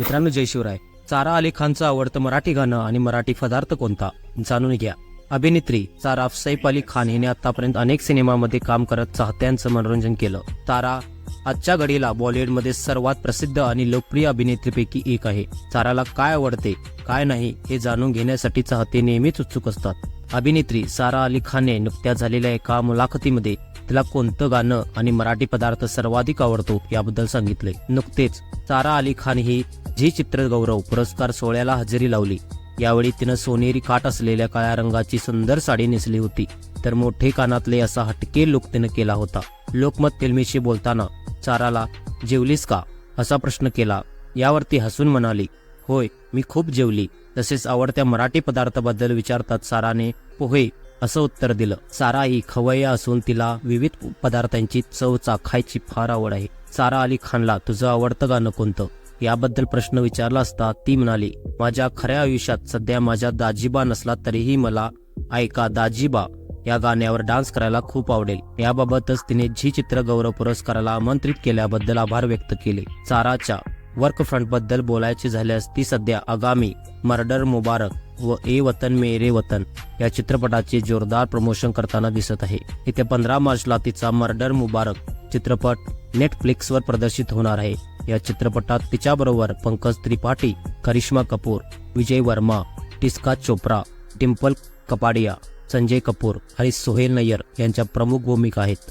मित्रांनो जय शिवराय. सारा अली खानचं आवडतं मराठी गाणं आणि मराठी पदार्थ कोणता? जाणून घ्या. अभिनेत्री सारा सैफ अली खान हिने आतापर्यंत अनेक सिनेमामध्ये काम करत चाहत्यांचं मनोरंजन केलं. तारा आजच्या घडीला बॉलिवूडमध्ये सर्वात प्रसिद्ध आणि लोकप्रिय अभिनेत्रीपैकी एक आहे. चाराला काय आवडते काय नाही हे जाणून घेण्यासाठी चाहते नेहमीच उत्सुक असतात. अभिनेत्री सारा अली खानने नुकत्याच झालेल्या एका मुलाखतीमध्ये तिला कोणतं गाणं आणि मराठी पदार्थ सर्वाधिक आवडतो याबद्दल सांगितले. नुकतेच सारा अली खान ही झी चित्रगौरव पुरस्कार सोहळ्याला हजेरी लावली यावेळी तिनं सोनेरी काट असलेल्या काळ्या रंगाची सुंदर साडी नेसली होती तर मोठे कानातले असा हटके लुक तिनं केला होता. लोकमत फिल्मीशी बोलताना चाराला जेवलीस का? असा प्रश्न केला. यावरती हसून म्हणाली होय मी खूप जेवली. तसेच आवडत्या मराठी पदार्थाबद्दल विचारतात साराने पोहे असं उत्तर दिलं. सारा ही खवय्या असून तिला विविध पदार्थांची चव चाखायची फार आवड आहे. सारा अली खानला तुझं आवडतं गाणं कोणतं? याबद्दल प्रश्न विचारला असता ती म्हणाली माझ्या खऱ्या आयुष्यात सध्या माझ्या दाजीबा नसला तरीही मला ऐका दाजीबा या गाण्यावर डान्स करायला खूप आवडेल. याबाबतच तिने झी चित्र गौरव पुरस्काराला आमंत्रित केल्याबद्दल आभार व्यक्त केले. चाराच्या वर्क फ्रंटबद्दल बोलायचे झाल्यास ती सध्या आगामी मर्डर मुबारक व ए वतन मेरे वतन या चित्रपटाचे जोरदार प्रमोशन करताना दिसत आहे. येत्या पंधरा मार्चला तिचा मर्डर मुबारक चित्रपट नेटफ्लिक्सवर प्रदर्शित होणार आहे. या चित्रपटात तिच्याबरोबर पंकज त्रिपाठी करिश्मा कपूर विजय वर्मा टिस्का चोप्रा टिम्पल कपाडिया संजय कपूर आणि सोहेल नय्यर यांच्या प्रमुख भूमिका आहेत.